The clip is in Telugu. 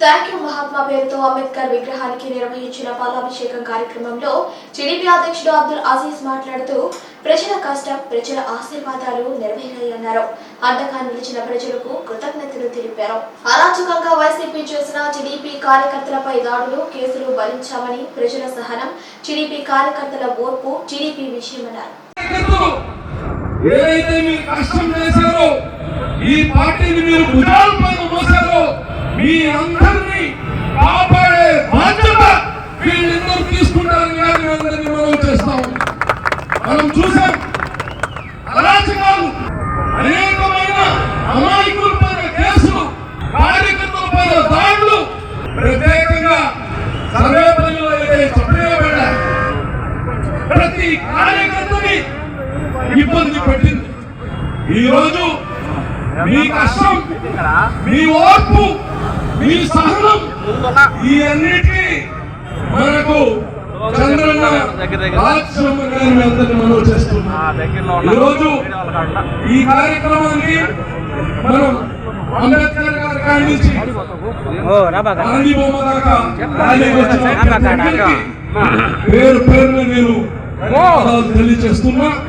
థ్యాంక్ యూ మహాత్మా పేరుతో అంబేద్కర్ విగ్రహానికి నిర్వహించిన పాలాభిషేకం కార్యక్రమంలో టీడీపీ అధ్యక్షుడు అబ్దుల్ అజీజ్ మాట్లాడుతూ ప్రజల కష్టం ప్రజల ఆశీర్వాదాలు నెరవేరాయన్నారు. అండగా నిలిచిన ప్రజలకు కృతజ్ఞతలు తెలిపారు. అరాచకంగా వైసీపీ చేసిన టీడీపీ కార్యకర్తలపై దాడులు కేసులు భరించామని ప్రజల సహనం టీడీపీ కార్యకర్తల ఓర్పు టీడీపీ విషయమన్నారు ఏదైతే మీరు కష్టం చేశారో ఈ పార్టీని మీరు భుజాలపై మీ అందరినీ కాపాడే బాధ్యత వీళ్ళందరూ తీసుకుంటారని అందరినీ మనం చేస్తాం మనం చూసాం అరాచకాలు అనేకమైన అమాయకుల పైన కేసులు కార్యకర్తల పైన దాడులు ప్రత్యేకంగా సర్వేపల్లిలో అయితే చంపేయబడ్డాయి. ప్రతి కార్యకర్తని ఇబ్బంది పెట్టింది. ఈరోజు మీ కష్టం మీ ఓర్పు మీ సహనం ఈ మనకు చంద్రన్న రాజశేఖర గారి మీ అందరినీ మనం చేస్తున్నాం దగ్గరలో ఈ కార్యక్రమానికి మనం అంబేద్కర్ గారి కాడి నుంచి గాంధీ బొమ్మ దాకా పేరు పేరున నేను తెలియజేస్తున్నా.